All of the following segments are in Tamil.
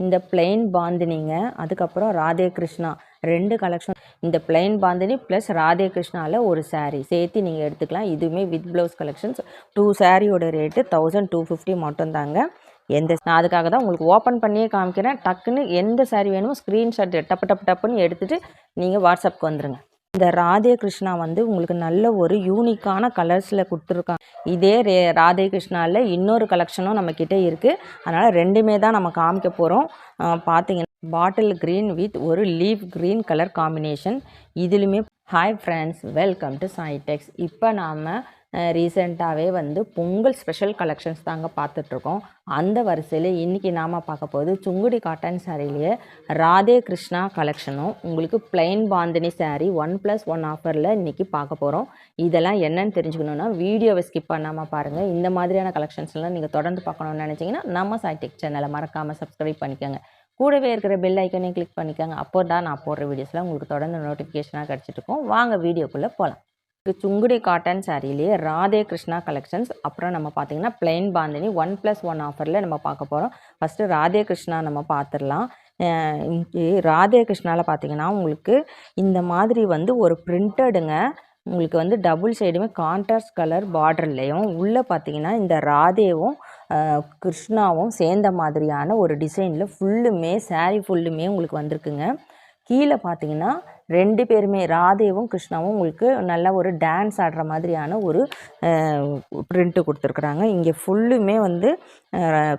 இந்த பிளெயின் பாந்தினிங்க அதுக்கப்புறம் ராதே கிருஷ்ணா. ரெண்டு கலெக்ஷன் இந்த பிளெயின் பாந்தினி ப்ளஸ் ராதே கிருஷ்ணாவில் ஒரு சாரீ சேர்த்து நீங்கள் எடுத்துக்கலாம். இதுவுமே வித் ப்ளவுஸ் கலெக்ஷன்ஸ் டூ சாரியோட ரேட்டு தௌசண்ட் டூ ஃபிஃப்டி மட்டும்தாங்க. எந்த நான் அதுக்காக தான் உங்களுக்கு ஓப்பன் பண்ணியே காமிக்கிறேன். டக்குன்னு எந்த saree வேணுமோ ஸ்க்ரீன்ஷாட் டப்பு டப்பு டப்புன்னு எடுத்துகிட்டு நீங்கள் வாட்ஸ்அப்க்கு வந்துடுங்க இந்த ராதே கிருஷ்ணா வந்து உங்களுக்கு நல்ல ஒரு யூனிக்கான கலர்ஸில் கொடுத்துருக்காங்க. இதே ரே ராதே கிருஷ்ணாவில் இன்னொரு கலெக்ஷனும் நம்மக்கிட்ட இருக்குது அதனால் ரெண்டுமே தான் நம்ம காமிக்க போகிறோம் பார்த்தீங்கன்னா பாட்டில் க்ரீன் வித் ஒரு லீஃப் க்ரீன் கலர் காம்பினேஷன் இதுலையுமே hi friends welcome to Saitex இப்போ நாம் ரீசெண்டாகவே வந்து பொங்கல் ஸ்பெஷல் கலெக்ஷன்ஸ் தாங்க பார்த்துட்ருக்கோம். அந்த வரிசையில் இன்றைக்கி நாம் பார்க்க போகுது சுங்குடி காட்டன் சாரிலேயே ராதே கிருஷ்ணா கலெக்ஷனும். உங்களுக்கு plain bandhani sari one plus one ஆஃபரில் இன்றைக்கி பார்க்க போகிறோம் இதெல்லாம் என்னன்னு தெரிஞ்சுக்கணுன்னா வீடியோவை ஸ்கிப் பண்ணாமல் பாருங்கள் இந்த மாதிரியான கலெக்ஷன்ஸ்லாம் நீங்கள் தொடர்ந்து பார்க்கணும்னு நினச்சிங்கன்னா நம்ம சாய்டெக் சேனலை மறக்காமல் சப்ஸ்கிரைப் பண்ணிக்கோங்க. கூடவே இருக்கிற பெல் ஐக்கனையும் கிளிக் பண்ணிக்கோங்க. அப்போ தான் நான் போடுற வீடியோஸ்லாம் உங்களுக்கு தொடர்ந்து நோட்டிஃபிகேஷனாக கிடச்சிட்டு வாங்க வீடியோக்குள்ளே போகலாம் சுங்குடி காட்டன் சாரிலேயே ராதே கிருஷ்ணா கலெக்ஷன்ஸ் அப்புறம் நம்ம பார்த்தீங்கன்னா plain bandhani one plus one ஆஃபரில் நம்ம பார்க்க போகிறோம் ஃபஸ்ட்டு ராதே கிருஷ்ணா நம்ம பார்த்துடலாம் ராதே கிருஷ்ணாவில் பார்த்தீங்கன்னா உங்களுக்கு இந்த மாதிரி வந்து ஒரு பிரிண்டடுங்க உங்களுக்கு வந்து டபுள் சைடுமே கான்ட்ராஸ்ட் கலர் பார்டர்லேயும் உள்ளே பார்த்தீங்கன்னா இந்த ராதேவும் கிருஷ்ணாவும் சேர்ந்த மாதிரியான ஒரு டிசைனில் ஃபுல்லுமே சாரீ ஃபுல்லுமே உங்களுக்கு வந்திருக்குங்க. கீழே பார்த்தீங்கன்னா ரெண்டு பேருமே ராதேவும் கிருஷ்ணாவும் உங்களுக்கு நல்ல ஒரு டான்ஸ் ஆடுற மாதிரியான ஒரு பிரிண்ட்டு கொடுத்துருக்குறாங்க. இங்கே ஃபுல்லுமே வந்து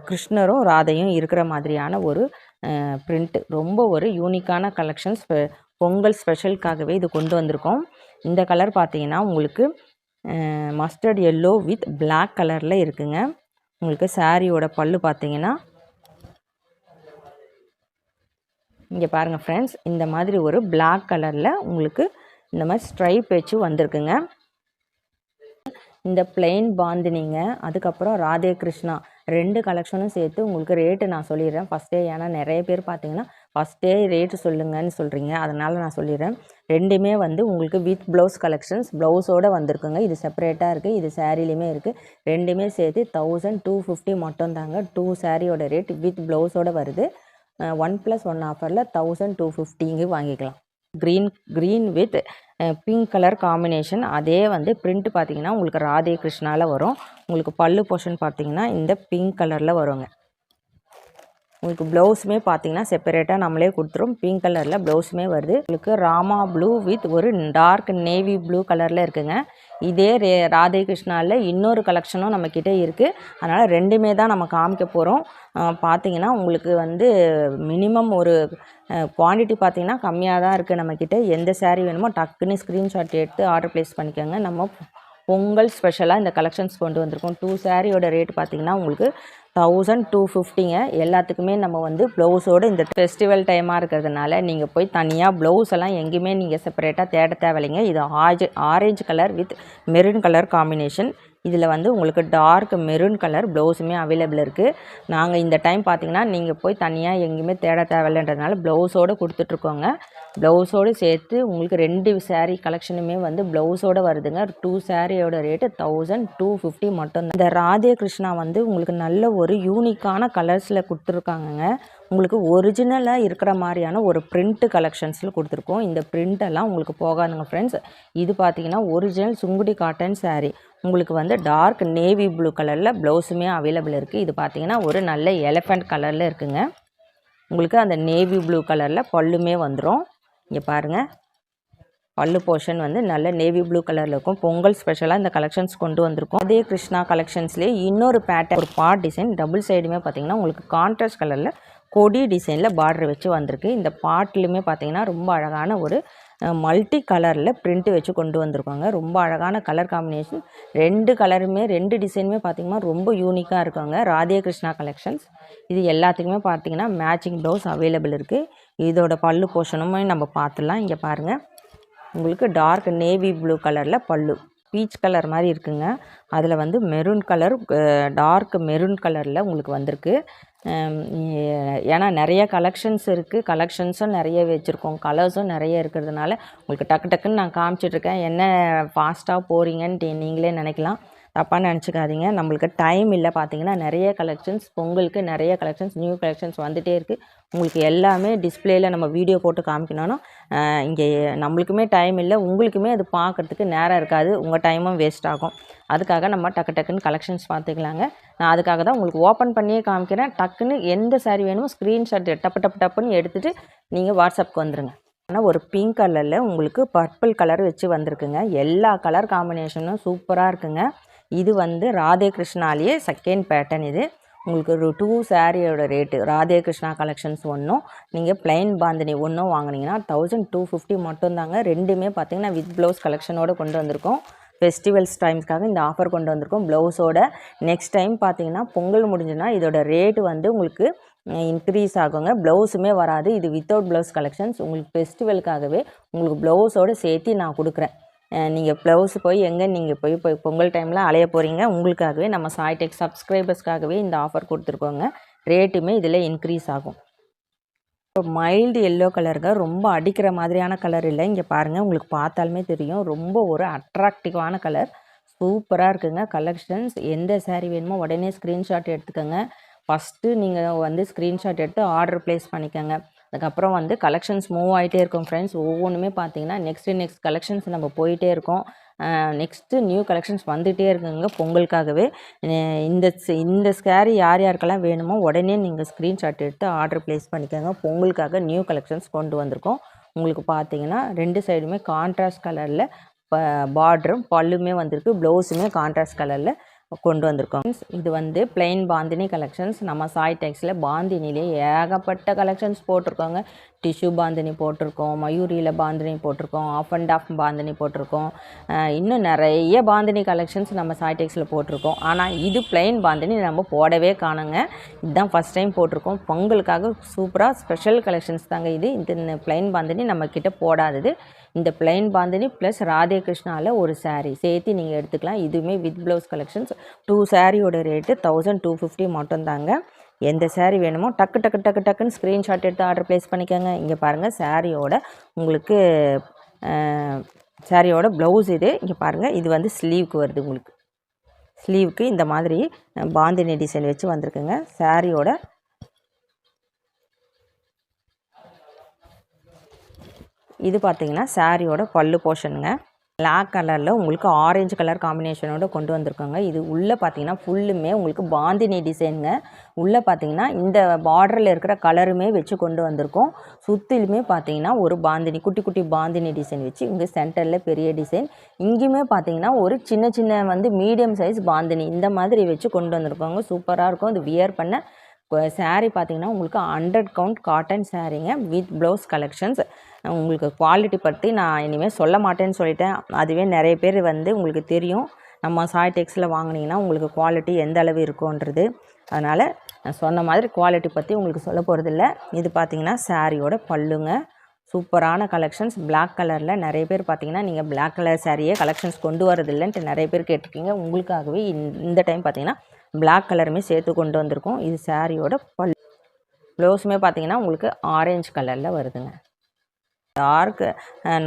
கிருஷ்ணரும் ராதையும் இருக்கிற மாதிரியான ஒரு பிரிண்ட்டு ரொம்ப ஒரு யூனிக்கான கலெக்ஷன்ஸ் பொங்கல் ஸ்பெஷலுக்காகவே இது கொண்டு வந்திருக்கோம். இந்த கலர் பார்த்தீங்கன்னா உங்களுக்கு மஸ்டர்ட் எல்லோ வித் பிளாக் கலரில் இருக்குங்க. உங்களுக்கு சாரியோட பல்லு பார்த்தீங்கன்னா இங்கே பாருங்கள் ஃப்ரெண்ட்ஸ் இந்த மாதிரி ஒரு பிளாக் கலரில் உங்களுக்கு இந்த மாதிரி ஸ்ட்ரைப் வச்சு வந்திருக்குங்க. இந்த பிளெயின் பாந்தினிங்க அதுக்கப்புறம் ராதே கிருஷ்ணா ரெண்டு கலெக்ஷனும் சேர்த்து உங்களுக்கு ரேட்டு நான் சொல்லிடுறேன். ஃபஸ்ட்டே ஏன்னா நிறைய பேர் பார்த்தீங்கன்னா ஃபஸ்ட்டே ரேட்டு சொல்லுங்கன்னு சொல்கிறீங்க அதனால் நான் சொல்லிடுறேன். ரெண்டுமே வந்து உங்களுக்கு வித் ப்ளவுஸ் கலெக்ஷன்ஸ் ப்ளவுஸோடு வந்திருக்குங்க. இது செப்பரேட்டாக இருக்குது இது சேரீலையுமே இருக்குது ரெண்டுமே சேர்த்து தௌசண்ட் டூ ஃபிஃப்டி மட்டும் தாங்க டூ சாரியோட ரேட் வித் ப்ளவுஸோடு வருது. ஒன் ப்ளஸ் ஒன் ஆஃபரில் தௌசண்ட் டூ ஃபிஃப்டிங்கு வாங்கிக்கலாம். Green green with pink colour combination அதே வந்து பிரிண்ட் பார்த்தீங்கன்னா உங்களுக்கு ராதே கிருஷ்ணாவில் வரும். உங்களுக்கு பல்லு போர்ஷன் பார்த்தீங்கன்னா இந்த பிங்க் கலரில் வருங்க. உங்களுக்கு ப்ளவுஸுமே பார்த்தீங்கன்னா செப்பரேட்டாக நம்மளே கொடுத்துரும். பிங்க் கலரில் ப்ளவுஸுமே வருது. உங்களுக்கு ராமா ப்ளூ வித் ஒரு டார்க் நேவி ப்ளூ கலரில் இருக்குங்க. இதே ரே ராதே கிருஷ்ணாவில் இன்னொரு கலெக்ஷனும் நம்மக்கிட்ட இருக்குது அதனால் ரெண்டுமே தான் நம்ம காமிக்க போகிறோம் பார்த்தீங்கன்னா உங்களுக்கு வந்து மினிமம் ஒரு குவான்டிட்டி பார்த்தீங்கன்னா கம்மியாக தான் இருக்குது நம்மக்கிட்ட எந்த saree வேணுமோ டக்குன்னு ஸ்க்ரீன்ஷாட் எடுத்து ஆர்டர் ப்ளேஸ் பண்ணிக்கோங்க. நம்ம பொங்கல் ஸ்பெஷலாக இந்த கலெக்ஷன்ஸ் கொண்டு வந்திருக்கோம். டூ சாரியோட ரேட் பார்த்தீங்கன்னா உங்களுக்கு தௌசண்ட் டூ ஃபிஃப்டிங்க எல்லாத்துக்குமே நம்ம வந்து ப்ளவுஸோடு இந்த ஃபெஸ்டிவல் டைமாக இருக்கிறதுனால நீங்கள் போய் தனியாக ப்ளவுஸ் எல்லாம் எங்கேயுமே நீங்கள் செப்பரேட்டாக தேட தேவையில்லைங்க. இது ஆஜ் orange colour with maroon colour combination இதில் வந்து உங்களுக்கு டார்க் மெரூன் கலர் ப்ளவுஸுமே அவைலபிள் இருக்குது நாங்கள் இந்த டைம் பார்த்தீங்கன்னா நீங்கள் போய் தனியாக எங்கேயுமே தேட தேவையில்லைன்றதுனால ப்ளவுஸோடு கொடுத்துட்ருக்கோங்க ப்ளவுஸோடு சேர்த்து உங்களுக்கு ரெண்டு சேரீ கலெக்ஷனுமே வந்து ப்ளவுஸோடு வருதுங்க. டூ சாரியோட ரேட்டு தௌசண்ட் டூ ஃபிஃப்டி மட்டும் இந்த ராதே கிருஷ்ணா வந்து உங்களுக்கு நல்ல ஒரு யூனிக்கான கலர்ஸில் கொடுத்துருக்காங்கங்க. உங்களுக்கு ஒரிஜினலாக இருக்கிற மாதிரியான ஒரு பிரிண்ட்டு கலெக்ஷன்ஸில் கொடுத்துருக்கோம். இந்த பிரிண்டெல்லாம் உங்களுக்கு போகாதுங்க ஃப்ரெண்ட்ஸ் இது பார்த்தீங்கன்னா ஒரிஜினல் சுங்குடி காட்டன் சாரீ உங்களுக்கு வந்து டார்க் நேவி ப்ளூ கலரில் ப்ளவுஸுமே அவைலபிள் இருக்குது இது பார்த்தீங்கன்னா ஒரு நல்ல எலஃபண்ட் கலரில் இருக்குங்க. உங்களுக்கு அந்த நேவி ப்ளூ கலரில் பல்லுமே வந்துடும் இங்கே பாருங்கள் பல்லு போர்ஷன் வந்து நல்ல நேவி ப்ளூ கலரில் இருக்கும். பொங்கல் ஸ்பெஷலாக இந்த கலெக்ஷன்ஸ் கொண்டு வந்திருக்கும். அதே கிருஷ்ணா கலெக்ஷன்ஸ்லேயே இன்னொரு பேட்டர் ஒரு பாட் டிசைன் டபுள் சைடுமே பார்த்திங்கன்னா உங்களுக்கு கான்ட்ராஸ்ட் கலரில் கொடி டிசைனில் பார்டர் வச்சு வந்திருக்கு. இந்த பாட்லையுமே பார்த்தீங்கன்னா ரொம்ப அழகான ஒரு மல்டி கலரில் பிரிண்ட்டு வச்சு கொண்டு வந்திருக்காங்க. ரொம்ப அழகான கலர் காம்பினேஷன் ரெண்டு கலருமே ரெண்டு டிசைனுமே பார்த்தீங்கன்னா ரொம்ப யூனிக்காக இருக்காங்க. ராதே கிருஷ்ணா கலெக்ஷன்ஸ் இது எல்லாத்துக்குமே பார்த்தீங்கன்னா மேட்சிங் ப்ளவுஸ் அவைலபிள் இருக்குது இதோட பல்லு போர்ஷனுமே நம்ம பார்த்துடலாம். இங்கே பாருங்கள் உங்களுக்கு டார்க் நேவி ப்ளூ கலரில் பல்லு. பீச் கலர் மாதிரி இருக்குங்க. அதில் வந்து மெரூன் கலர் டார்க் மெரூன் கலரில் உங்களுக்கு வந்திருக்கு. ஏன்னா நிறைய கலெக்ஷன்ஸ் இருக்குது கலெக்ஷன்ஸும் நிறைய வச்சுருக்கோம். கலர்ஸும் நிறைய இருக்கிறதுனால உங்களுக்கு டக்கு டக்குன்னு நான் காமிச்சிட்ருக்கேன் என்ன ஃபாஸ்ட்டாக போகிறீங்கன்ட்டு நீங்களே நினைக்கலாம். தப்பாக நினச்சிக்காதீங்க. நம்மளுக்கு டைம் இல்லை பார்த்தீங்கன்னா நிறைய கலெக்ஷன்ஸ் பொங்கலுக்கு நிறைய கலெக்ஷன்ஸ் நியூ கலெக்ஷன்ஸ் வந்துகிட்டே இருக்குது உங்களுக்கு எல்லாமே டிஸ்பிளேயில் நம்ம வீடியோ போட்டு காமிக்கணும்னா இங்கே நம்மளுக்குமே டைம் இல்லை உங்களுக்குமே அது பார்க்குறதுக்கு நேரம் இருக்காது. உங்கள் டைமும் வேஸ்ட் ஆகும். அதுக்காக நம்ம டக்கு டக்குன்னு கலெக்ஷன்ஸ் பார்த்துக்கலாங்க நான் அதுக்காக தான் உங்களுக்கு ஓப்பன் பண்ணியே காமிக்கிறேன். டக்குன்னு எந்த சாரி வேணுமோ ஸ்க்ரீன்ஷாட் டப்பு டப்பு டப்புன்னு எடுத்துகிட்டு நீங்கள் வாட்ஸ்அப்புக்கு வந்துடுங்க ஆனால் ஒரு பிங்க் கலரில் உங்களுக்கு பர்பிள் கலர் வச்சு வந்திருக்குங்க. எல்லா கலர் காம்பினேஷனும் சூப்பராக இருக்குங்க. இது வந்து ராதே கிருஷ்ணாலேயே செகண்ட் பேட்டர்ன் இது. உங்களுக்கு ஒரு டூ சாரியோட ரேட்டு ராதே கிருஷ்ணா கலெக்ஷன்ஸ் ஒன்றும் நீங்கள் பிளைன் பாந்தினி ஒன்றும் வாங்கினீங்கன்னா தௌசண்ட் டூ ஃபிஃப்டி மட்டும்தாங்க. ரெண்டுமே பார்த்தீங்கன்னா வித் ப்ளவுஸ் கலெக்ஷனோடு கொண்டு வந்திருக்கோம். ஃபெஸ்டிவல்ஸ் டைம்ஸ்க்காக இந்த ஆஃபர் கொண்டு வந்திருக்கோம். ப்ளவுஸோட நெக்ஸ்ட் டைம் பார்த்தீங்கன்னா பொங்கல் முடிஞ்சுன்னா இதோட ரேட்டு வந்து உங்களுக்கு இன்க்ரீஸ் ஆகுங்க. ப்ளவுஸுமே வராது. இது வித்தவுட் ப்ளவுஸ் கலெக்ஷன்ஸ் உங்களுக்கு ஃபெஸ்டிவலுக்காகவே உங்களுக்கு ப்ளவுஸோடு சேர்த்து நான் கொடுக்குறேன். நீங்கள் ப்ளவுஸ் போய் எங்கே நீங்கள் போய் போய் பொங்கல் டைமில் அலைய போகிறீங்க உங்களுக்காகவே நம்ம சாய்டெக் சப்ஸ்கிரைபர்ஸ்க்காகவே இந்த ஆஃபர் கொடுத்துருக்கோங்க. ரேட்டுமே இதில் இன்க்ரீஸ் ஆகும். இப்போ மைல்டு எல்லோ கலருங்க ரொம்ப அடிக்கிற மாதிரியான கலர் இல்லை. இங்கே பாருங்கள் உங்களுக்கு பார்த்தாலுமே தெரியும். ரொம்ப ஒரு அட்ராக்டிவான கலர் சூப்பராக இருக்குங்க. கலெக்ஷன்ஸ் எந்த சேரீ வேணுமோ உடனே ஸ்க்ரீன்ஷாட் எடுத்துக்கோங்க. ஃபஸ்ட்டு நீங்கள் வந்து ஸ்க்ரீன்ஷாட் எடுத்து ஆர்டர் ப்ளேஸ் பண்ணிக்கோங்க. அதுக்கப்புறம் வந்து கலெக்ஷன்ஸ் மூவ் ஆகிட்டே இருக்கும் ஃப்ரெண்ட்ஸ் ஒவ்வொன்றுமே பார்த்தீங்கன்னா நெக்ஸ்ட்டு நெக்ஸ்ட் கலெக்ஷன்ஸ் நம்ம போயிட்டே இருக்கோம். நெக்ஸ்ட்டு நியூ கலெக்ஷன்ஸ் வந்துகிட்டே இருக்குங்க பொங்கலுக்காகவே. இந்த இந்த ஸ்கேரி யார் யாருக்கெல்லாம் வேணுமோ உடனே நீங்கள் ஸ்க்ரீன்ஷாட் எடுத்து ஆர்டர் ப்ளேஸ் பண்ணிக்கோங்க. பொங்கலுக்காக நியூ கலெக்ஷன்ஸ் கொண்டு வந்திருக்கோம். உங்களுக்கு பார்த்தீங்கன்னா ரெண்டு சைடுமே கான்ட்ராஸ்ட் கலரில் பார்டரும் பல்லுமே வந்திருக்கு. ப்ளவுஸுமே கான்ட்ராஸ்ட் கலரில் கொண்டு வந்திருக்கோம். இது வந்து பிளெயின் பாந்தினி கலெக்ஷன்ஸ் நம்ம சாய் டெக்ஸில் பாந்தினிலே ஏகப்பட்ட கலெக்ஷன்ஸ் போட்டிருக்கோங்க. டிஷ்யூ பாந்தினி போட்டிருக்கோம் மயூரியில் பாந்தினி போட்டிருக்கோம் ஆஃப் அண்ட் ஆஃப் பாந்தினி போட்டிருக்கோம். இன்னும் நிறைய பாந்தினி கலெக்ஷன்ஸ் நம்ம சாய் டெக்ஸில் போட்டிருக்கோம். ஆனால் இது பிளெயின் பாந்தினி நம்ம போடவே காணுங்க. இதுதான் ஃபஸ்ட் டைம் போட்டிருக்கோம். பொங்கலுக்காக சூப்பராக ஸ்பெஷல் கலெக்ஷன்ஸ் தாங்க இது. இந்த பிளெயின் பாந்தினி நம்மக்கிட்ட போடாதது. இந்த பிளைன் பாந்தினி ப்ளஸ் ராதே கிருஷ்ணாவில் ஒரு சாரீ சேர்த்து நீங்கள் எடுத்துக்கலாம். இதுவுமே வித் ப்ளவுஸ் கலெக்ஷன்ஸ் டூ சாரியோட ரேட்டு தௌசண்ட் டூ ஃபிஃப்டி மட்டும்தாங்க. எந்த சேரீ வேணுமோ டக்கு டக்கு டக்கு டக்குன்னு ஸ்க்ரீன்ஷாட் எடுத்து ஆர்டர் ப்ளேஸ் பண்ணிக்கோங்க. இங்கே பாருங்கள் சாரியோட உங்களுக்கு சாரியோட ப்ளவுஸ் இது. இங்கே பாருங்கள் இது வந்து ஸ்லீவுக்கு வருது உங்களுக்கு. ஸ்லீவுக்கு இந்த மாதிரி பாந்தினி டிசைன் வச்சு வந்திருக்குங்க. சாரியோட இது பார்த்தீங்கன்னா சாரியோட பல்லு போர்ஷனுங்க பிளாக் கலரில் உங்களுக்கு ஆரஞ்சு கலர் காம்பினேஷனோட கொண்டு வந்திருக்கோங்க. இது உள்ளே பார்த்தீங்கன்னா ஃபுல்லுமே உங்களுக்கு பாந்தினி டிசைனுங்க உள்ளே பார்த்தீங்கன்னா இந்த பார்டரில் இருக்கிற கலருமே வச்சு கொண்டு வந்திருக்கோம். சுற்றிலுமே பார்த்தீங்கன்னா ஒரு பாந்தினி குட்டி குட்டி பாந்தினி டிசைன் வச்சு இங்கே சென்டரில் பெரிய டிசைன் இங்கேயுமே பார்த்தீங்கன்னா ஒரு சின்ன சின்ன வந்து மீடியம் சைஸ் பாந்தினி இந்த மாதிரி வச்சு கொண்டு வந்திருக்கோங்க. சூப்பராக இருக்கும். இது வியர் பண்ண சாரீ பார்த்தீங்கன்னா உங்களுக்கு ஹண்ட்ரட் கவுண்ட் காட்டன் சாரீங்க வித் ப்ளவுஸ் கலெக்ஷன்ஸ் உங்களுக்கு குவாலிட்டி பற்றி நான் இனிமேல் சொல்ல மாட்டேன்னு சொல்லிட்டேன். அதுவே நிறைய பேர் வந்து உங்களுக்கு தெரியும். நம்ம சாய் டெக்ஸில் வாங்கினீங்கன்னா உங்களுக்கு குவாலிட்டி எந்த அளவு இருக்கும்ன்றது. அதனால் நான் சொன்ன மாதிரி குவாலிட்டி பற்றி உங்களுக்கு சொல்ல போகிறதில்ல இது பார்த்திங்கன்னா சாரியோட பல்லுங்க. சூப்பரான கலெக்ஷன்ஸ் பிளாக் கலரில் நிறைய பேர் பார்த்தீங்கன்னா நீங்கள் பிளாக் கலர் சாரியே கலெக்ஷன்ஸ் கொண்டு வரதில்லைன்ட்டு நிறைய பேர் கேட்டிருக்கீங்க. உங்களுக்காகவே இந்த டைம் பார்த்தீங்கன்னா பிளாக் கலருமே சேர்த்து கொண்டு வந்திருக்கோம். இது சாரியோட பல் ப்ளவுஸுமே பார்த்தீங்கன்னா உங்களுக்கு ஆரஞ்சு கலரில் வருதுங்க. டார்க்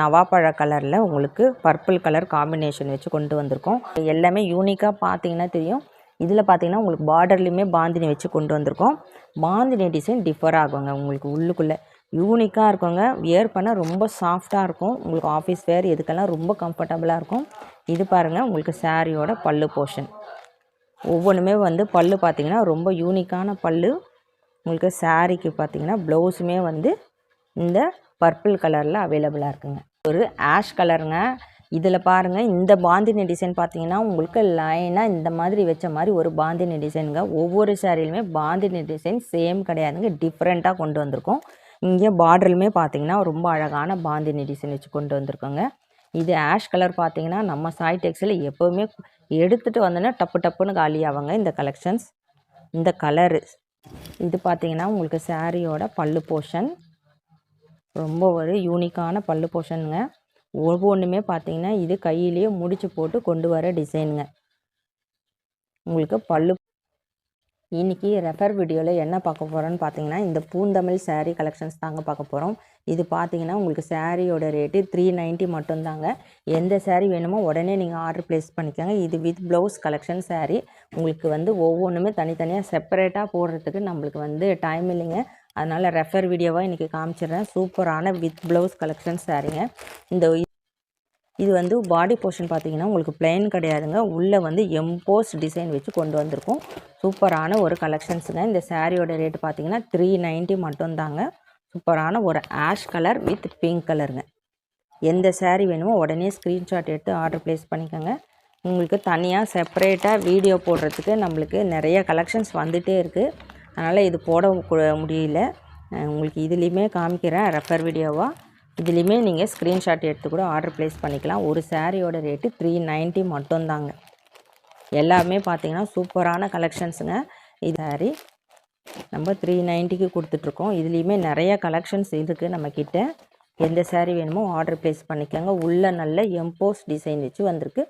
நவாப்பழ கலரில் உங்களுக்கு பர்பிள் கலர் காம்பினேஷன் வச்சு கொண்டு வந்திருக்கோம். எல்லாமே யூனிக்காக பார்த்தீங்கன்னா தெரியும். இதில் பார்த்தீங்கன்னா உங்களுக்கு பார்டர்லேயுமே பாந்தினி வச்சு கொண்டு வந்திருக்கோம். பாந்தினி டிசைன் டிஃபர் ஆகுங்க உங்களுக்கு உள்ளுக்குள்ளே. யூனிக்காக இருக்குங்க. வியர் பண்ணால் ரொம்ப சாஃப்டாக இருக்கும். உங்களுக்கு ஆஃபீஸ் வேர் இதுக்கெல்லாம் ரொம்ப கம்ஃபர்டபுளாக இருக்கும். இது பாருங்கள் உங்களுக்கு சாரியோட பல்லு போர்ஷன் ஒவ்வொன்றுமே வந்து பல்லு பார்த்திங்கன்னா ரொம்ப யூனிக்கான பல்லு. உங்களுக்கு சாரீக்கு பார்த்திங்கன்னா ப்ளவுஸுமே வந்து இந்த பர்பிள் கலரில் அவைலபிளாக இருக்குங்க. ஒரு ஆஷ் கலருங்க இதில் பாருங்கள் இந்த பாந்தினி டிசைன் பார்த்தீங்கன்னா உங்களுக்கு லைனாக இந்த மாதிரி வச்ச மாதிரி ஒரு பாந்தினி டிசைனுங்க ஒவ்வொரு சாரிலுமே பாந்தினி டிசைன் சேம் கிடையாதுங்க. டிஃப்ரெண்ட்டாக கொண்டு வந்திருக்கோம். இங்கே பார்டருமே பார்த்தீங்கன்னா ரொம்ப அழகான பாந்தினி டிசைன் வச்சு கொண்டு வந்திருக்கோங்க. இது ஆஷ் கலர் பார்த்தீங்கன்னா நம்ம சாய் டெக்ஸில் எப்போவுமே எடுத்துகிட்டு வந்தோன்னா டப்பு டப்புன்னு காலி ஆவாங்க இந்த கலெக்ஷன்ஸ் இந்த கலரு இது பார்த்தீங்கன்னா உங்களுக்கு சாரியோட பல்லு போர்ஷன் ரொம்ப ஒரு யூனிக்கான பல்லு போர்ஷனுங்க ஒவ்வொன்றுமே பார்த்தீங்கன்னா இது கையிலேயே முடிச்சு போட்டு கொண்டு வர டிசைனுங்க. உங்களுக்கு பல்லு இன்றைக்கி ரெஃபர் வீடியோவில் என்ன பார்க்க போகிறோன்னு பார்த்தீங்கன்னா இந்த பூந்தமிழ் சேரீ கலெக்ஷன்ஸ் தாங்க பார்க்க போகிறோம் இது பார்த்தீங்கன்னா உங்களுக்கு சாரியோட ரேட்டு த்ரீ நைன்ட்டி மட்டும்தாங்க எந்த சேரீ வேணுமோ உடனே நீங்கள் ஆர்டர் ப்ளேஸ் பண்ணிக்கோங்க. இது வித் ப்ளவுஸ் கலெக்ஷன் சேரீ உங்களுக்கு வந்து ஒவ்வொன்றுமே தனித்தனியாக செப்பரேட்டாக போடுறதுக்கு நம்மளுக்கு வந்து டைம் இல்லைங்க. அதனால் ரெஃபர் வீடியோவாக இன்றைக்கி காமிச்சிடுறேன். சூப்பரான வித் ப்ளவுஸ் கலெக்ஷன் சாரீங்க இந்த இது வந்து பாடி போர்ஷன் பார்த்தீங்கன்னா உங்களுக்கு plain கிடையாதுங்க. உள்ளே வந்து எம்போஸ் டிசைன் வச்சு கொண்டு வந்திருக்கும். சூப்பரான ஒரு கலெக்ஷன்ஸுங்க இந்த சாரியோட ரேட் பார்த்தீங்கன்னா த்ரீ நைன்ட்டி மட்டும்தாங்க. சூப்பரான ஒரு ஆஷ் கலர் வித் பிங்க் கலருங்க எந்த சாரீ வேணுமோ உடனே ஸ்க்ரீன்ஷாட் எடுத்து ஆர்டர் ப்ளேஸ் பண்ணிக்கோங்க. உங்களுக்கு தனியாக செப்பரேட்டாக வீடியோ போடுறதுக்கு நம்மளுக்கு நிறைய கலெக்ஷன்ஸ் வந்துகிட்டே இருக்குது அதனால் இது போட முடியல. உங்களுக்கு இதுலேயுமே காமிக்கிறேன் ரெஃபர் வீடியோவாக இதுலேயுமே நீங்கள் ஸ்க்ரீன்ஷாட் எடுத்து கூட ஆர்டர் ப்ளேஸ் பண்ணிக்கலாம். ஒரு சாரியோட ரேட்டு த்ரீ நைன்ட்டி மட்டும்தாங்க. எல்லாமே பார்த்தீங்கன்னா சூப்பரான கலெக்ஷன்ஸுங்க இது சாரி நம்ம த்ரீ நைன்ட்டிக்கு கொடுத்துட்ருக்கோம். இதுலேயுமே நிறைய கலெக்ஷன்ஸ் இருக்குது நம்மக்கிட்ட எந்த சாரீ வேணுமோ ஆர்டர் ப்ளேஸ் பண்ணிக்கோங்க. உள்ள நல்ல எம்போஸ் டிசைன் வச்சு வந்திருக்கு.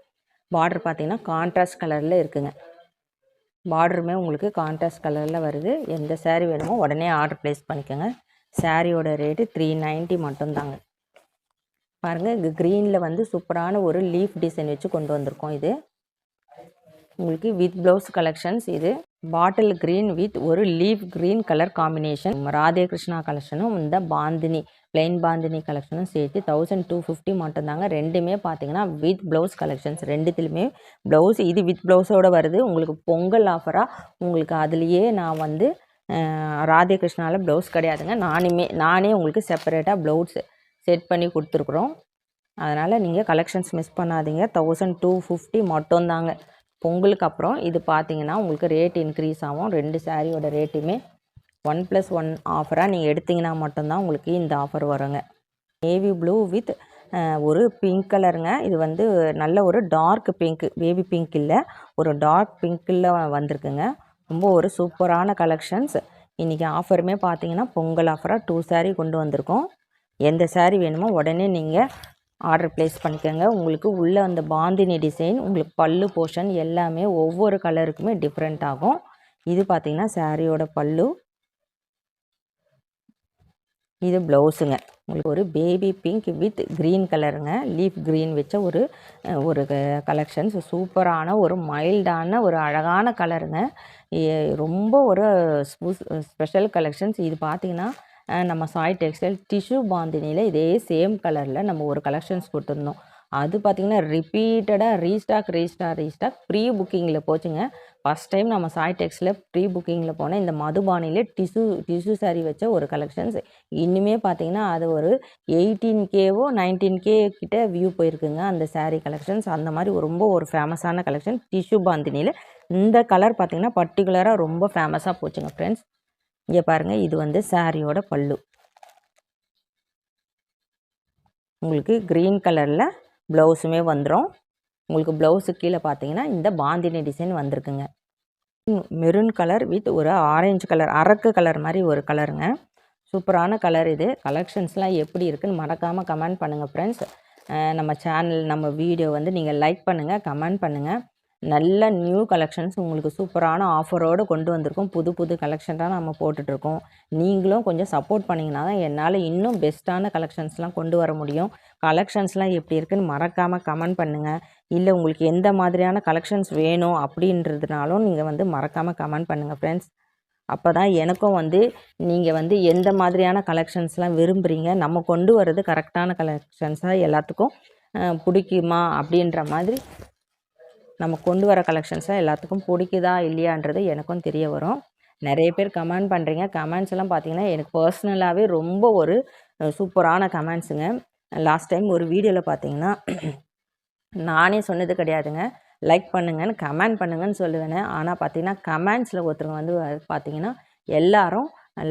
பார்டர் பார்த்தீங்கன்னா கான்ட்ராஸ்ட் கலரில் இருக்குதுங்க பார்டருமே உங்களுக்கு கான்ட்ராஸ்ட் கலரில் வருது. எந்த saree வேணுமோ உடனே ஆர்டர் ப்ளேஸ் பண்ணிக்கோங்க. சாரியோட ரேட்டு த்ரீ நைன்ட்டி மட்டும்தாங்க. பாருங்கள் இது க்ரீனில் வந்து சூப்பரான ஒரு லீஃப் டிசைன் வச்சு கொண்டு வந்திருக்கோம் இது. உங்களுக்கு வித் ப்ளவுஸ் கலெக்ஷன்ஸ் இது. பாட்டில் க்ரீன் வித் ஒரு leaf green colour combination Radhe Krishna கலெக்ஷனும் இந்த பாந்தினி. பிளெயின் பாந்தினி கலெக்ஷனும் சேர்த்து தௌசண்ட் டூ ஃபிஃப்டி மட்டும்தாங்க ரெண்டுமே பார்த்தீங்கன்னா வித் ப்ளவுஸ் கலெக்ஷன்ஸ் ரெண்டுத்துலையுமே ப்ளவுஸ் இது வித் ப்ளவுஸோடு வருது. உங்களுக்கு பொங்கல் ஆஃபராக உங்களுக்கு அதுலேயே நான் வந்து ராதேகிருஷ்ணாவில் ராதே கிருஷ்ணாவில் ப்ளவுஸ் கிடையாதுங்க. நானுமே நானே உங்களுக்கு செப்பரேட்டாக ப்ளவுஸ் செட் பண்ணி கொடுத்துருக்குறோம். அதனால் நீங்கள் கலெக்ஷன்ஸ் மிஸ் பண்ணாதீங்க. தௌசண்ட் டூ ஃபிஃப்டி மட்டும்தாங்க பொங்கலுக்கு அப்புறம் இது பார்த்தீங்கன்னா உங்களுக்கு ரேட் இன்க்ரீஸ் ஆகும். ரெண்டு சாரியோட ரேட்டுமே ஒன் ப்ளஸ் ஒன் ஆஃபராக நீங்கள் எடுத்தீங்கன்னா மட்டும்தான் உங்களுக்கு இந்த ஆஃபர் வருங்க. நேவி ப்ளூ வித் ஒரு பிங்க் கலருங்க இது வந்து நல்ல ஒரு டார்க் பிங்க் பேபி பிங்க் இல்லை. ஒரு டார்க் பிங்க்கில் வந்திருக்குங்க. ரொம்ப ஒரு சூப்பரான கலெக்ஷன்ஸ் இன்றைக்கி ஆஃபருமே பார்த்தீங்கன்னா பொங்கல் ஆஃபராக டூ சாரீ கொண்டு வந்திருக்கோம். எந்த சாரீ வேணுமோ உடனே நீங்கள் ஆர்டர் ப்ளேஸ் பண்ணிக்கோங்க. உங்களுக்கு உள்ளே அந்த பாந்தினி டிசைன் உங்களுக்கு பல்லு போர்ஷன் எல்லாமே ஒவ்வொரு கலருக்குமே டிஃப்ரெண்ட் ஆகும். இது பார்த்தீங்கன்னா சாரியோட பல்லு. இது ப்ளவுஸுங்க. உங்களுக்கு ஒரு பேபி பிங்க் வித் க்ரீன் கலருங்க. லீஃப் க்ரீன் வச்ச ஒரு ஒரு கலெக்ஷன்ஸ் சூப்பரான ஒரு மைல்டான ஒரு அழகான கலருங்க. ஏ- ரொம்ப ஒரு ஸ்பெஷல் கலெக்ஷன்ஸ். இது பார்த்தீங்கன்னா நம்ம சாய் டெக்ஸ்டைல் டிஷ்யூ பாந்தினியில் இதே சேம் கலரில் நம்ம ஒரு கலெக்ஷன்ஸ் கொடுத்துருந்தோம். அது பார்த்திங்கன்னா ரிப்பீட்டடாக ரீஸ்டாக் ரீஸ்டாக் ரீஸ்டாக் ப்ரீ புக்கிங்கில் போச்சுங்க. ஃபஸ்ட் டைம் நம்ம சாய் டெக்ஸில் ப்ரீ புக்கிங்கில் போனால் இந்த மதுபானியில் டிஷ்யூ டிஷ்யூ சாரி வச்ச ஒரு கலெக்ஷன்ஸ் இன்னுமே பார்த்தீங்கன்னா அது ஒரு எயிட்டீன் கேவோ நைன்டீன் கே கிட்ட வியூ போயிருக்குங்க அந்த சாரீ கலெக்ஷன்ஸ் அந்த மாதிரி ரொம்ப ஒரு ஃபேமஸான கலெக்ஷன் டிஷ்யூ பாந்தினியில் இந்த கலர் பார்த்தீங்கன்னா பர்டிகுலராக ரொம்ப ஃபேமஸாக போச்சுங்க ஃப்ரெண்ட்ஸ் இங்கே பாருங்கள் இது வந்து சாரியோட பல்லு. உங்களுக்கு க்ரீன் கலரில் ப்ளவுஸுமே வந்துடும் உங்களுக்கு ப்ளவுஸு கீழே பார்த்தீங்கன்னா இந்த பாந்தினி டிசைன் வந்திருக்குங்க. மெரூன் கலர் வித் ஒரு ஆரஞ்சு கலர் அரக்கு கலர் மாதிரி ஒரு கலருங்க. சூப்பரான கலர் இது. கலெக்ஷன்ஸ்லாம் எப்படி இருக்குன்னு மறக்காமல் கமெண்ட் பண்ணுங்கள் ஃப்ரெண்ட்ஸ் நம்ம சேனல் நம்ம வீடியோ வந்து நீங்கள் லைக் பண்ணுங்கள் கமெண்ட் பண்ணுங்கள் நல்ல நியூ கலெக்ஷன்ஸ் உங்களுக்கு சூப்பரான ஆஃபரோடு கொண்டு வந்திருக்கோம். புது புது கலெக்ஷன்லாம் நம்ம போட்டுட்ருக்கோம். நீங்களும் கொஞ்சம் சப்போர்ட் பண்ணிங்கன்னா தான் என்னால் இன்னும் பெஸ்ட்டான கலெக்ஷன்ஸ்லாம் கொண்டு வர முடியும். கலெக்ஷன்ஸ்லாம் எப்படி இருக்குன்னு மறக்காமல் கமெண்ட் பண்ணுங்கள் இல்லை உங்களுக்கு எந்த மாதிரியான கலெக்ஷன்ஸ் வேணும் அப்படின்றதுனாலும் நீங்கள் வந்து மறக்காமல் கமெண்ட் பண்ணுங்கள் ஃப்ரெண்ட்ஸ் அப்போ தான் எனக்கும் வந்து நீங்கள் வந்து எந்த மாதிரியான கலெக்ஷன்ஸ்லாம் விரும்புகிறீங்க நம்ம கொண்டு வர்றது கரெக்டான கலெக்ஷன்ஸாக எல்லாத்துக்கும் பிடிக்குமா அப்படின்ற மாதிரி நம்ம கொண்டு வர கலெக்ஷன்ஸாக எல்லாத்துக்கும் பிடிக்குதா இல்லையான்றது எனக்கும் தெரிய வரும். நிறைய பேர் கமெண்ட் பண்ணுறீங்க கமெண்ட்ஸ் எல்லாம் பார்த்தீங்கன்னா எனக்கு பர்சனலாகவே ரொம்ப ஒரு சூப்பரான கமெண்ட்ஸுங்க லாஸ்ட் டைம் ஒரு வீடியோவில் பார்த்தீங்கன்னா நானே சொன்னது கிடையாதுங்க. லைக் பண்ணுங்கன்னு கமெண்ட் பண்ணுங்கன்னு சொல்லுவேன். ஆனால் பார்த்தீங்கன்னா கமெண்ட்ஸில் ஒருத்தருங்க வந்து பார்த்தீங்கன்னா எல்லாரும்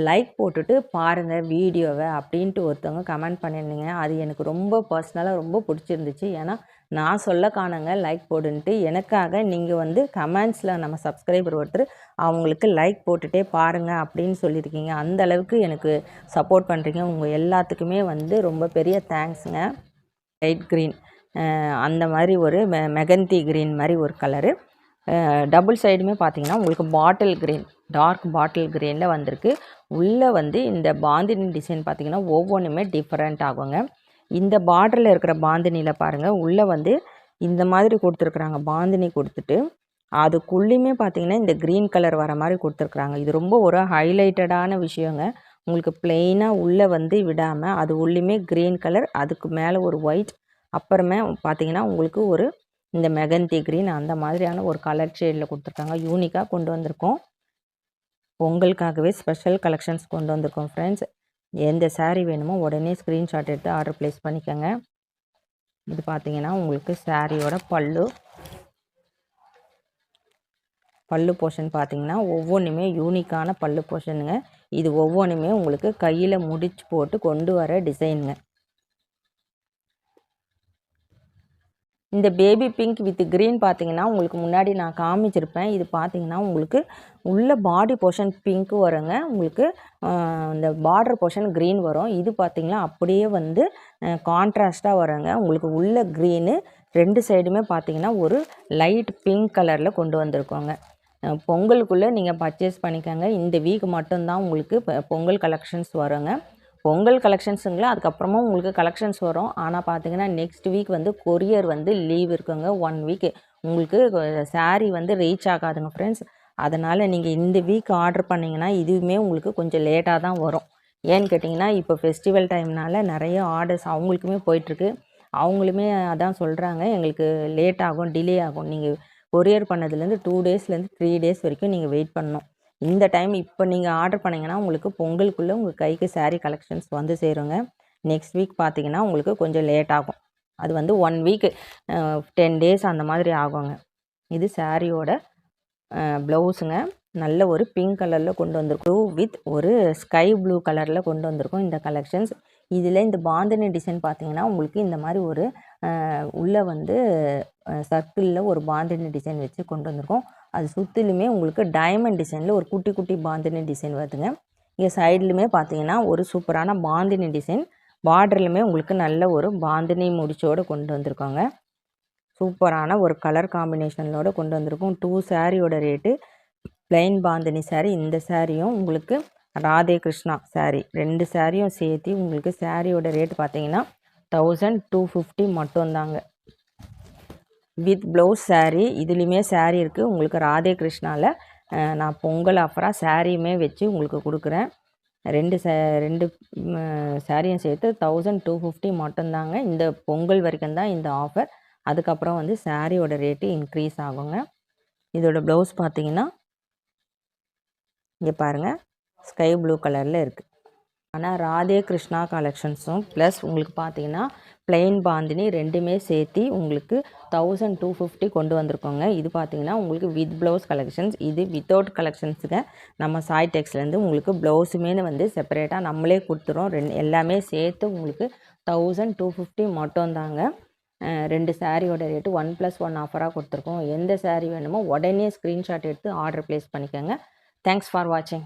லைக் போட்டுட்டு பாருங்கள் வீடியோவை அப்படின்ட்டு ஒருத்தவங்க கமெண்ட் பண்ணியிருந்தீங்க. அது எனக்கு ரொம்ப பர்சனலாக ரொம்ப பிடிச்சிருந்துச்சு. ஏன்னா நான் சொல்ல காணுங்க லைக் போடுன்ட்டு எனக்காக நீங்கள் வந்து கமெண்ட்ஸில் நம்ம சப்ஸ்கிரைபர் ஒருத்தர் அவங்களுக்கு லைக் போட்டுட்டே பாருங்கள் அப்படின்னு சொல்லியிருக்கீங்க. அந்த அளவுக்கு எனக்கு சப்போர்ட் பண்ணுறீங்க உங்கள் எல்லாத்துக்குமே வந்து ரொம்ப பெரிய தேங்க்ஸுங்க லைட் க்ரீன் அந்த மாதிரி ஒரு மெ மெகந்தி க்ரீன் மாதிரி ஒரு கலரு டபுள் சைடுமே பார்த்தீங்கன்னா உங்களுக்கு பாட்டில் கிரீன் டார்க் பாட்டில் கிரீனில் வந்திருக்கு. உள்ளே வந்து இந்த பாந்தினி டிசைன் பார்த்தீங்கன்னா ஒவ்வொன்றுமே டிஃப்ரெண்ட் ஆகுங்க. இந்த பார்டரில் இருக்கிற பாந்தினியில் பாருங்கள் உள்ளே வந்து இந்த மாதிரி கொடுத்துருக்குறாங்க. பாந்தினி கொடுத்துட்டு அதுக்குள்ளேயுமே பார்த்தீங்கன்னா இந்த க்ரீன் கலர் வர மாதிரி கொடுத்துருக்குறாங்க. இது ரொம்ப ஒரு ஹைலைட்டடான விஷயங்க. உங்களுக்கு பிளெயினாக உள்ளே வந்து விடாமல் அது உள்ளேயுமே க்ரீன் கலர் அதுக்கு மேலே ஒரு ஒயிட் அப்புறமே பார்த்தீங்கன்னா உங்களுக்கு ஒரு இந்த மெகந்தி க்ரீன் அந்த மாதிரியான ஒரு கலர் ஷேடில் கொடுத்துருக்காங்க. யூனிக்காக கொண்டு வந்திருக்கோம். பொங்கலுக்காகவே ஸ்பெஷல் கலெக்ஷன்ஸ் கொண்டு வந்திருக்கோம் ஃப்ரெண்ட்ஸ் எந்த சாரீ வேணுமோ உடனே ஸ்க்ரீன்ஷாட் எடுத்து ஆர்டர் ப்ளேஸ் பண்ணிக்கோங்க. இது பார்த்தீங்கன்னா உங்களுக்கு சாரியோட பல்லு. பல்லு போர்ஷன் பார்த்தீங்கன்னா ஒவ்வொன்றுமே யூனிக்கான பல்லு போர்ஷனுங்க இது ஒவ்வொன்றுமே உங்களுக்கு கையில் முடிச்சு போட்டு கொண்டு வர டிசைனுங்க இந்த பேபி பிங்க் வித் க்ரீன் பார்த்தீங்கன்னா உங்களுக்கு முன்னாடி நான் காமிச்சிருப்பேன். இது பார்த்தீங்கன்னா உங்களுக்கு உள்ள பாடி போர்ஷன் பிங்க் வருங்க. உங்களுக்கு இந்த பார்டர் போர்ஷன் க்ரீன் வரும். இது பார்த்தீங்கன்னா அப்படியே வந்து கான்ட்ராஸ்ட்டாக வருங்க. உங்களுக்கு உள்ள க்ரீனு ரெண்டு சைடுமே பார்த்தீங்கன்னா ஒரு லைட் பிங்க் கலரில் கொண்டு வந்திருக்கோங்க. பொங்கலுக்குள்ளே நீங்கள் பர்ச்சேஸ் பண்ணிக்கோங்க. இந்த வீக் மட்டும்தான் உங்களுக்கு பொங்கல் கலெக்ஷன்ஸ் வருங்க. பொங்கல் கலெக்ஷன்ஸுங்களா அதுக்கப்புறமா உங்களுக்கு கலெக்ஷன்ஸ் வரும். ஆனால் பார்த்தீங்கன்னா நெக்ஸ்ட் வீக் வந்து கொரியர் வந்து லீவ் இருக்குங்க. ஒன் வீக் உங்களுக்கு saree வந்து ரீச் ஆகாதுங்க ஃப்ரெண்ட்ஸ் அதனால் நீங்கள் இந்த வீக் ஆர்டர் பண்ணிங்கன்னா இதுவுமே உங்களுக்கு கொஞ்சம் லேட்டாக தான் வரும். ஏன்னு கேட்டிங்கன்னா இப்போ ஃபெஸ்டிவல் டைம்னால நிறைய ஆர்டர்ஸ் அவங்களுக்குமே போயிட்டுருக்கு. அவங்களுமே அதான் சொல்கிறாங்க எங்களுக்கு லேட் ஆகும் டிலே ஆகும். நீங்கள் கொரியர் பண்ணதுலேருந்து டூ டேஸ்லேருந்து த்ரீ டேஸ் வரைக்கும் நீங்கள் வெயிட் பண்ணணும். இந்த டைம் இப்போ நீங்கள் ஆர்டர் பண்ணிங்கன்னா உங்களுக்கு பொங்கலுக்குள்ளே உங்கள் கைக்கு சாரீ கலெக்ஷன்ஸ் வந்து சேருங்க. நெக்ஸ்ட் வீக் பார்த்தீங்கன்னா உங்களுக்கு கொஞ்சம் லேட் ஆகும். அது வந்து ஒன் வீக் டென் டேஸ் அந்த மாதிரி ஆகுங்க. இது சாரியோட ப்ளவுஸுங்க நல்ல ஒரு பிங்க் கலரில் கொண்டு வந்திருக்கோம். வித் ஒரு ஸ்கை ப்ளூ கலரில் கொண்டு வந்திருக்கோம் இந்த கலெக்ஷன்ஸ் இதில் இந்த பாந்தினி டிசைன் பார்த்தீங்கன்னா உங்களுக்கு இந்த மாதிரி ஒரு உள்ளே வந்து சர்க்கிளில் ஒரு பாந்தினி டிசைன் வச்சு கொண்டு வந்திருக்கோம். அது சுற்றிலுமே உங்களுக்கு டைமண்ட் டிசைனில் ஒரு குட்டி குட்டி பாந்தினி டிசைன் வருதுங்க. இங்கே சைட்லையுமே பார்த்தீங்கன்னா ஒரு சூப்பரான பாந்தினி டிசைன் பார்டர்லையுமே உங்களுக்கு நல்ல ஒரு பாந்தினி முடிச்சோடு கொண்டு வந்திருக்கோங்க. சூப்பரான ஒரு கலர் காம்பினேஷனோட கொண்டு வந்திருக்கோம். டூ சாரியோட ரேட்டு பிளைன் பாந்தினி சாரீ இந்த சாரியும் உங்களுக்கு ராதே கிருஷ்ணா saree. ரெண்டு சாரியும் சேர்த்து உங்களுக்கு சாரியோட ரேட் பார்த்தீங்கன்னா தௌசண்ட் டூ ஃபிஃப்டி மட்டும்தாங்க. வித் ப்ளவுஸ் சாரீ இதுலேயுமே சாரீ இருக்குது உங்களுக்கு ராதே கிருஷ்ணாவில் நான் பொங்கல் ஆஃபராக சாரியுமே வச்சு உங்களுக்கு கொடுக்குறேன். ரெண்டு சே ரெண்டு சாரியும் சேர்த்து தௌசண்ட் டூ ஃபிஃப்டி மட்டும்தாங்க. இந்த பொங்கல் வரைக்கும் தான் இந்த ஆஃபர் அதுக்கப்புறம் வந்து சாரியோட ரேட்டு இன்க்ரீஸ் ஆகுங்க. இதோட ப்ளவுஸ் பார்த்தீங்கன்னா இங்கே பாருங்கள் ஸ்கை ப்ளூ கலரில் இருக்குது ஆனால் ராதே கிருஷ்ணா கலெக்ஷன்ஸும் ப்ளஸ் உங்களுக்கு பார்த்தீங்கன்னா பிளெயின் பாந்தினி ரெண்டுமே சேர்த்து உங்களுக்கு தௌசண்ட் டூ ஃபிஃப்டி கொண்டு வந்திருக்கோங்க. இது பார்த்தீங்கன்னா உங்களுக்கு வித் ப்ளவுஸ் கலெக்ஷன்ஸ் இது வித்தவுட் கலெக்ஷன்ஸுங்க நம்ம சாய் டெக்ஸ்லேருந்து உங்களுக்கு ப்ளவுஸுமே வந்து செப்பரேட்டாக நம்மளே கொடுத்துறோம். ரெண்டு எல்லாமே சேர்த்து உங்களுக்கு தௌசண்ட் டூ ஃபிஃப்டி மட்டும்தாங்க தாங்க. ரெண்டு சாரியோட ரேட்டு ஒன் ப்ளஸ் ஒன் ஆஃபராக கொடுத்துருக்கோம். எந்த சாரீ வேணுமோ உடனே ஸ்க்ரீன்ஷாட் எடுத்து ஆர்டர் ப்ளேஸ் பண்ணிக்கோங்க. தேங்க்ஸ் ஃபார் வாட்சிங்